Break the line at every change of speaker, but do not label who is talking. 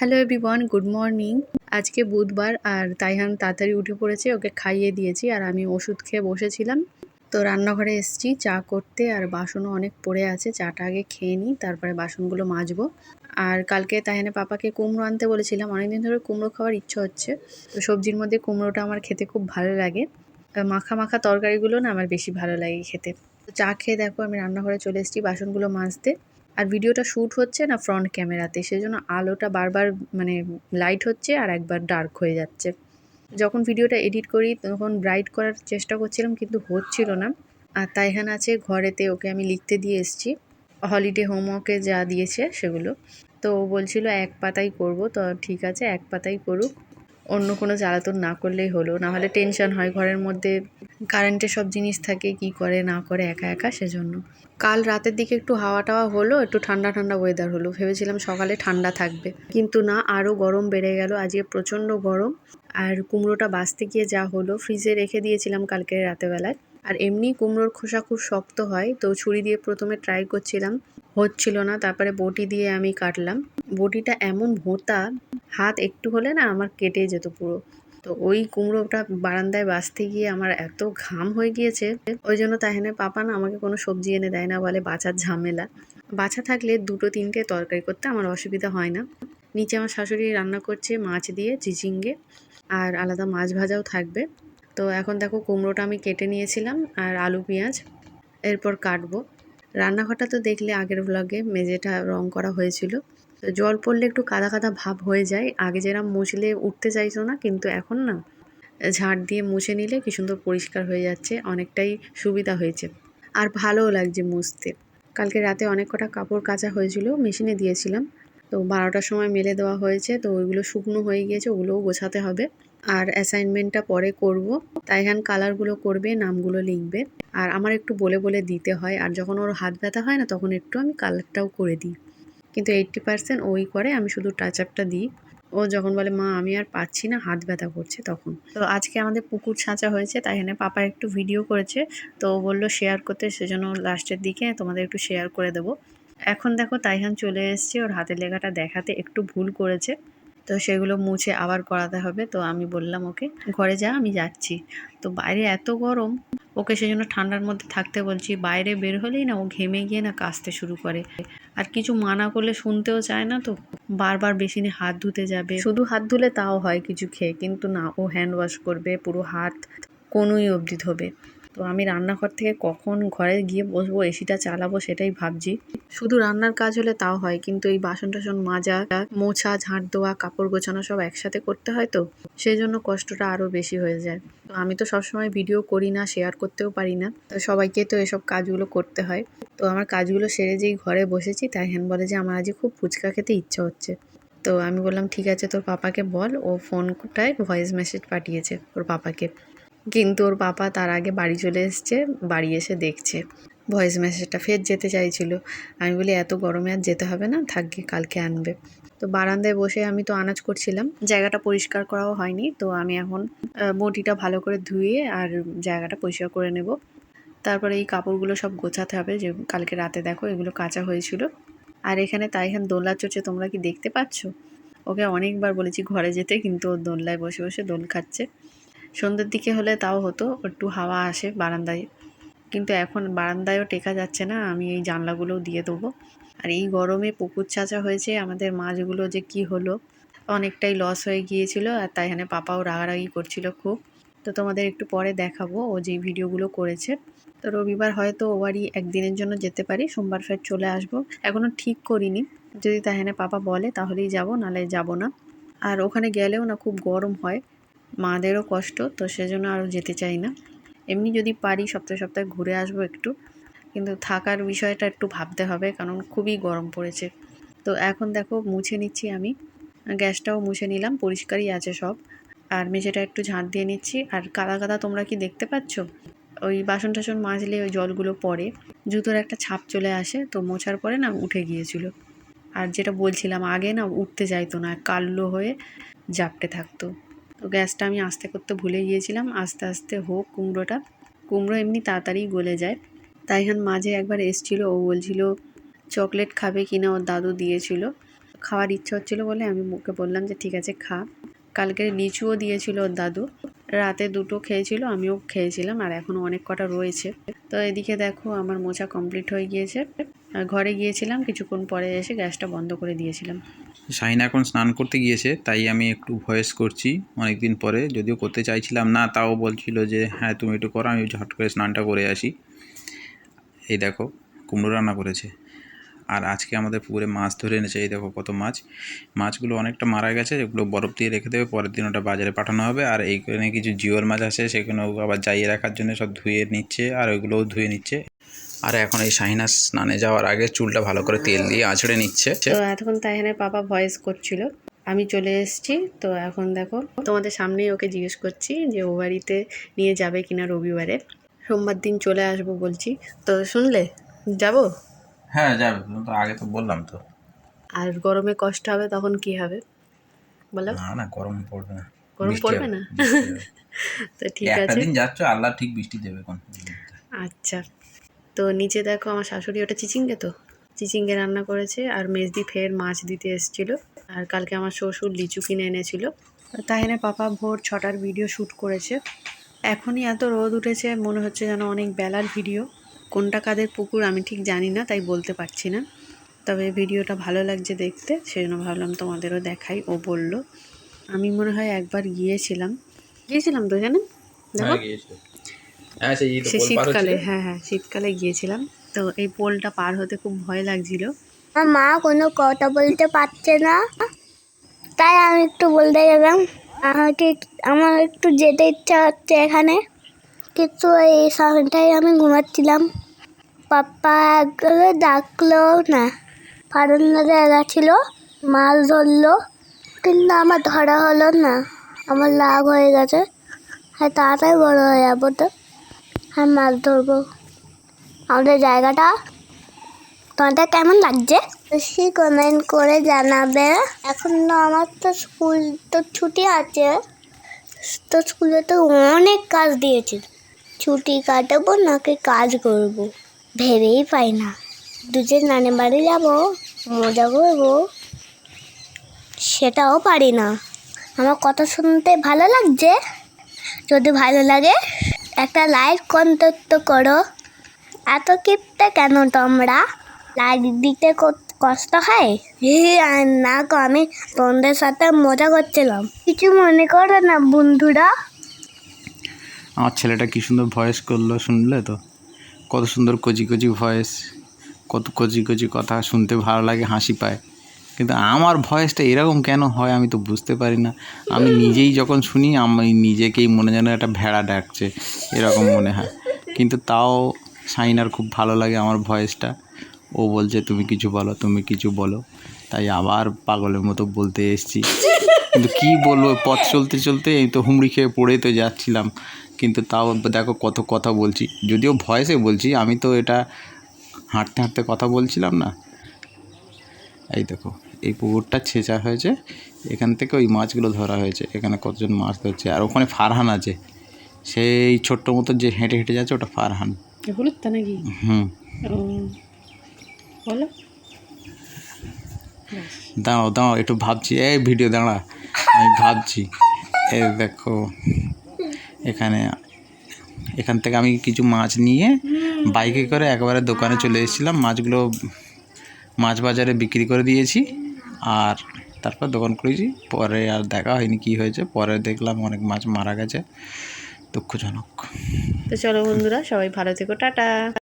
Hello everyone good morning আজকে বুধবার আর তাইহান তাড়াতাড়ি উঠে পড়েছে, ওকে খাইয়ে দিয়েছি আর আমি ওষুধ খেয়ে বসেছিলাম। তো রান্নাঘরে এসেছি, চা করতে আর বাসনও অনেক পড়ে আছে, চাটা আগে খেয়ে নিই, তারপরে বাসনগুলো মাজবো। আর কালকে তাইহানে পাপাকে কুমড়ো আনতে বলেছিলাম, অনেকদিন ধরে কুমড়ো খাওয়ার ইচ্ছা হচ্ছে। তো সবজির মধ্যে কুমড়োটা আমার খেতে খুব ভালো লাগে। মাখা মাখা তরকারিগুলো না আমার বেশি ভালো লাগে খেতে। তো চা খেয়ে দেখো, আমি রান্নাঘরে চলে এসেছি বাসনগুলো মাজতে। আর ভিডিওটা শ্যুট হচ্ছে না ফ্রন্ট ক্যামেরাতে সেজন্য আলোটা বারবার মানে লাইট হচ্ছে আর একবার ডার্ক হয়ে যাচ্ছে। যখন ভিডিওটা এডিট করি, তখন ব্রাইট করার চেষ্টা করছিলাম, কিন্তু হচ্ছিল না। আর তাই তাইহান আছে ঘরেতে, ওকে আমি লিখতে দিয়ে এসেছি। হলিডে হোমওয়ার্কে যা দিয়েছে সেগুলো। তো বলছিল, এক পাতাই করব। তো ঠিক আছে, এক পাতাই করুক। অন্য কোনো জ্বালাতন না করলেই হলো। না হলে টেনশন হয়, ঘরের মধ্যে কারেন্টের সব জিনিস থাকে, কি করে, না করে, একা একা, সেজন্য। কাল রাতের দিকে একটু হাওয়া টাওয়া হলো, একটু ঠান্ডা ঠান্ডা ওয়েদার হলো। ভেবেছিলাম সকালে ঠান্ডা থাকবে। কিন্তু না আরও গরম বেড়ে গেল, আজকে প্রচণ্ড গরম। আর কুমড়োটা বাঁচতে গিয়ে যা হলো ফ্রিজে রেখে দিয়েছিলাম কালকে রাতেবেলায়। আর এমনি কুমড়োর খোসা খুব শক্ত হয়, তো ছুরি দিয়ে প্রথমে ট্রাই করছিলাম। হচ্ছিল না, তারপরে বটি দিয়ে আমি কাটলাম। বটিটা এমন ভোঁতা হাত একটু হলে না আমার কেটে যেত পুরো। তো ওই কুমড়োটা বারান্দায় বাঁচতে গিয়ে আমার এত ঘাম হয়ে গিয়েছে, ওই জন্য তাহেনে পাপা না আমাকে কোনো সবজি এনে দেয় না বলে বাঁচার ঝামেলা। বাছা থাকলে দুটো তিনটে তরকারি করতে আমার অসুবিধা হয় না। নিচে আমার শাশুড়ি রান্না করছে মাছ দিয়ে চিচিঙ্গে আর আলাদা মাছ ভাজাও থাকবে। তো এখন দেখো কুমড়োটা আমি কেটে নিয়েছিলাম আর আলু পেঁয়াজ এরপর কাটবো। রান্নাঘরটা তো দেখলে আগের ব্লগে মেঝেটা রং করা হয়েছিল। তো জল পড়লে একটু কাদা কাদা ভাব হয়ে যায়। আগে যেরকম মুছলে উঠতে চাইছো না, কিন্তু এখন না। ঝাড় দিয়ে মুছে নিলে কি সুন্দর পরিষ্কার হয়ে যাচ্ছে, অনেকটাই সুবিধা হয়েছে। আর ভালোও লাগছে মুছতে। কালকে রাতে অনেক কটা কাপড় কাচা হয়েছিল, মেশিনে দিয়েছিলাম। তো বারোটার সময় মেলে দেওয়া হয়েছে, তো ওইগুলো শুকনো হয়ে গিয়েছে, ওগুলোও গোছাতে হবে। আর অ্যাসাইনমেন্টটা পরে করব। তাইহান কালারগুলো করবে, নামগুলো লিখবে। আর আমার একটু বলে বলে দিতে হয়। আর যখন ওর হাত ব্যথা হয় না, তখন একটু আমি কালারটাও করে দিই। কিন্তু এইট্টি পার্সেন্ট ওই করে আমি শুধু টাচ আপটা দিই। ও যখন বলে, মা, আমি আর পাচ্ছি না, হাত ব্যথা করছে, তখন। তো আজকে আমাদের পুকুর ছাঁচা হয়েছে, তাই এখানে পাপা একটু ভিডিও করেছে। তো ও বলল শেয়ার করতে, সেজন্য লাস্টের দিকে তোমাদের একটু শেয়ার করে দেবো। এখন দেখো, তাইহান চলে এসছে, ওর হাতের লেখাটা দেখাতে একটু ভুল করেছে। তো সেগুলো মুছে আবার করাতে হবে। তো আমি বললাম, ওকে, ঘরে যা, আমি যাচ্ছি। তো বাইরে এত গরম ওকে সেই জন্য ঠান্ডার মধ্যে থাকতে বলছি, বাইরে বের হলেই না ও ঘেমে গিয়ে না কাশতে শুরু করে। আর কিছু মানা করলে শুনতেও চায় না তো। বারবার বেসিনে হাত ধুতে যাবে। শুধু হাত ধুলে তাও হয় কিছু খেয়ে, কিন্তু না, ও হ্যান্ড ওয়াশ করবে, পুরো হাত কোনোই অবধি ধোবে। তো আমি রান্নাঘর থেকে কখন ঘরে গিয়ে বসবো, এসিটা চালাবো সেটাই ভাবছি। শুধু রান্নার কাজ হলে তাও হয়, কিন্তু এই বাসন টাসন মাজা, মোছা, ঝাঁট দেওয়া, কাপড় গোছানো সব একসাথে করতে হয় তো, সেই জন্য কষ্টটা আরও বেশি হয়ে যায়। তো আমি তো সবসময় ভিডিও করি না শেয়ার করতেও পারি না, তো সবাইকে তো এসব কাজগুলো করতে হয়। তো আমার কাজগুলো সেরে যেই ঘরে বসেছি, তাই হ্যান বলে যে আমার আজকে খুব ফুচকা খেতে ইচ্ছা হচ্ছে। তো আমি বললাম, ঠিক আছে, তোর পাপাকে বল, ও ফোনটায় ভয়েস মেসেজ পাঠিয়েছে, ওর পাপাকে। কিন্তু ওর পাপা তার আগে বাড়ি চলে এসছে, বাড়ি এসে দেখছে। ভয়েস মেসেজটা ফের যেতে চাইছিল। আমি বলি, এত গরমে আর যেতে হবে না থাকবে কালকে আনবে। তো বারান্দায় বসে আমি তো আনাজ করছিলাম। জায়গাটা পরিষ্কার করাও হয়নি, তো আমি এখন বটিটা ভালো করে ধুয়ে আর জায়গাটা পরিষ্কার করে নেব। তারপরে এই কাপড়গুলো সব গোছাতে হবে, যে কালকে রাতে দেখো এগুলো কাঁচা হয়েছিল। আর এখানে তাই এখানে দোলনা চড়ছে, তোমরা কি দেখতে পাচ্ছ? ওকে অনেকবার বলেছি ঘরে যেতে, কিন্তু ও দোলনায় বসে বসে দোল খাচ্ছে। সন্ধ্যের দিকে হলে তাও হতো, একটু হাওয়া আসে বারান্দায়। কিন্তু এখন বারান্দায়ও টেকা যাচ্ছে না, আমি এই জানলাগুলোও দিয়ে দেবো। আর এই গরমে পুকুর চাচা হয়েছে, আমাদের মাছগুলো যে কি হলো, অনেকটাই লস হয়ে গিয়েছিল, আর তাই এখানে পাপাও রাগারাগি করছিল খুব। তো তোমাদের একটু পরে দেখাবো, ও যেই ভিডিওগুলো করেছে। তো রবিবার হয়তো ও বাড়ি একদিনের জন্য যেতে পারি, সোমবার ফের চলে আসব। এখনও ঠিক করিনি, যদি তাহেনে পাপা বলে তাহলেই যাব নালে যাব না। আর ওখানে গেলেও না খুব গরম হয়। মাদেরও কষ্ট, তো সেজন্য আরও যেতে চাই না। এমনি যদি পারি, সপ্তাহে সপ্তাহে ঘুরে আসব একটু। কিন্তু থাকার বিষয়টা একটু ভাবতে হবে, কারণ খুবই গরম পড়েছে। তো এখন দেখো, মুছে নিচ্ছি আমি। গ্যাসটাও মুছে নিলাম, পরিষ্কারই আছে সব। আর মেঝেটা একটু ঝাঁট দিয়ে নিচ্ছি। আর কাদা কাদা তোমরা কি দেখতে পাচ্ছ? ওই বাসন টাসন মাজলে ওই জলগুলো পরে জুতোর একটা ছাপ চলে আসে, তো মোছার পরে না উঠে গিয়েছিল। আর যেটা বলছিলাম, আগে না উঠতে চাইতো না, কালো হয়ে জাপটে থাকতো। তো গ্যাসটা আমি আস্তে করতে ভুলে গিয়েছিলাম। আস্তে আস্তে হোক, কুমড়োটা। কুমড়ো এমনি তাড়াতাড়ি গলে যায়। তাই হান মাঝে একবার এসছিল, ও বলছিল, চকলেট খাবে কিনা? ওর দাদু দিয়েছিল। খাওয়ার ইচ্ছা হচ্ছিল বলে আমি মুখে বললাম যে, ঠিক আছে, খা। কালকে লিচুও দিয়েছিল ওর দাদু। রাতে দুটো খেয়েছিল, আমিও খেয়েছিলাম, আর এখনও অনেক কটা রয়েছে। তো এদিকে দেখো আমার মোচা কমপ্লিট হয়ে গিয়েছে। আর ঘরে গিয়েছিলাম, কিছুক্ষণ পরে এসে গ্যাসটা বন্ধ করে দিয়েছিলাম।
শাহিন এখন স্নান করতে গিয়েছে, তাই আমি একটু ভয়েস করছি অনেক দিন পরে। যদিও করতে চাইছিলাম না, তাও বলছিল যে হ্যাঁ তুমি একটু করো, আমি ঝট করে স্নানটা করে আসি। এই দেখো, কুমড়ো রান্না করেছে। আর আজকে আমাদের পুকুরে মাছ ধরে এনেছে, এই দেখো কত মাছ। মাছগুলো অনেকটা মারা গেছে, এগুলো বরফ দিয়ে রেখে দেবে, পরের দিন ওটা বাজারে পাঠানো হবে। আর এইখানে কিছু জিওর মাছ আছে সেখানেও আবার জাইয়ে রাখার জন্য সব ধুয়ে নিচ্ছে আর ওইগুলোও ধুয়ে নিচ্ছে। আর এখন এই শাহিনা স্নানে যাওয়ার আগে চুলটা ভালো করে তেল দিয়ে আঁচড়ে নিচ্ছে।
তো এতক্ষণ তাইহানের পাপা ভয়েস করছিল, আমি চলে এসেছি। তো এখন দেখো, তোমাদের সামনেই ওকে জিজ্ঞেস করছি যে ও বাড়িতে নিয়ে যাবে কিনা রবিবারে। সোমবার দিন চলে আসব বলছি। তো শুনলে? যাব?
হ্যাঁ যাবে। তো আগে তো বললাম তো।
আর গরমে কষ্ট হবে তখন কি হবে? বলো।
না না গরম পড়বে না।
গরম পড়বে না? তো ঠিক আছে।
একটা দিন যাচ্ছ আল্লাহ ঠিক বৃষ্টি দেবে কোন
আচ্ছা। তো নিচে দেখো আমার শাশুড়ি ওটা চিচিঙ্গে তো? চিচিঙ্গে রান্না করেছে আর মেজদি ফের মাছ দিতে এসেছিল। আর কালকে আমার শ্বশুর লিচু কিনে এনেছিল। তাহিনে পাপা ভোর ছটার ভিডিও শ্যুট করেছে। এখনই এত রোদ উঠেছে মনে হচ্ছে যেন অনেক বেলার ভিডিও। কোনটা কাদের পুকুর আমি ঠিক জানি না তাই বলতে পারছি না। তবে ভিডিওটা ভালো লাগছে দেখতে সেই জন্য ভাবলাম তোমাদেরও দেখাই ও বলল। আমি মনে হয় একবার গিয়েছিলাম। গিয়েছিলাম তো জানেন? দেখো।
হ্যাঁ
সে শীতকালে হ্যাঁ হ্যাঁ শীতকালে গিয়েছিলাম। তো এই পোলটা পার হতে খুব ভয় লাগছিল।
আমার মা কোনো কথা বলতে পারছে না। তাই আমি একটু বলতে গেলাম আমাকে আমার একটু যেতে ইচ্ছা হচ্ছে এখানে। কিন্তু এই সময়টাই আমি ঘুমাচ্ছিলাম। পাপ্পা একবারে ডাকলো না। ফারুন্দারে গেছিল মাছ ধরলো, কিন্তু আমার ধরা হলো না। আমার লাভ হয়ে গেছে। হ্যাঁ তাড়াতাড়ি বড় হয়ে যাব তো। হ্যাঁ মাছ ধরবো। আমাদের জায়গাটা তোমাদের কেমন লাগছে? বেশি কমেন্ট করে জানাবে। এখন তো আমার তো স্কুল, তো ছুটি আছে। তো স্কুলে তো অনেক কাজ দিয়েছে ছুটি কাটাবো, নাকি কাজ করব? ভেবেই পাই না। দুজন নানি বাড়ি যাব, মজা করব। সেটাও পারি না। আমার কথা শুনতে ভালো লাগছে? যদি ভালো লাগে, একটা লাইক কন্ট্যাক্ট করো। এত কিপতে কেন তোমরা? লাইক দিতে কষ্ট হয়? আর না আমি তোমাদের সাথে মজা করছিলাম। কিছু মনে করো না, বন্ধুরা।
আমার ছেলেটা কি সুন্দর ভয়েস করল শুনলে তো? কত সুন্দর কচি কচি ভয়েস কত কচি কচি কথা শুনতে ভালো লাগে, হাসি পায়। কিন্তু আমার ভয়েসটা এরকম কেন হয় আমি তো বুঝতে পারি না। আমি নিজেই যখন শুনি, আমি নিজেকেই মনে যেন একটা ভেড়া ডাকছে, এরকম মনে হয়। কিন্তু তাও সাইনার খুব ভালো লাগে আমার ভয়েসটা ও বলছে, তুমি কিছু বলো, তুমি কিছু বলো। তাই আবার পাগলের মতো বলতে এসছি। কিন্তু কী বলব, পথ চলতে চলতে এই তো হুমড়ি খেয়ে পড়েই তো যাচ্ছিলাম। কিন্তু তাও দেখো কত কথা বলছি। যদিও ভয়েসে বলছি আমি তো এটা হাঁটতে হাঁটতে কথা বলছিলাম না। এই দেখো এই পুকুরটা ছেঁচা হয়েছে এখান থেকে ওই মাছগুলো ধরা হয়েছে এখানে কতজন মাছ ধরছে আর ওখানে ফারহান আছে। সেই ছোট্ট মতো যে হেঁটে হেঁটে যাচ্ছে ওটা ফারহান।
নাকি?
হুম।
বলো।
দাঁড়াও দাঁড়াও একটু ভাবছি। এই ভিডিও দাঁড়া আমি ভাবছি। এ দেখো এখানে, এখান থেকে আমি কিছু মাছ নিয়ে বাইকে করে একবারে দোকানে চলে এসেছিলাম। মাছগুলো মাছ বাজারে বিক্রি করে দিয়েছি আর তারপর দোকান খুলেছি। পরে আর দেখা হয়নি কি হয়েছে। পরে দেখলাম অনেক মাছ মারা গেছে। দুঃখজনক।
তো চলো বন্ধুরা, সবাই ভালো থেকো। টাটা।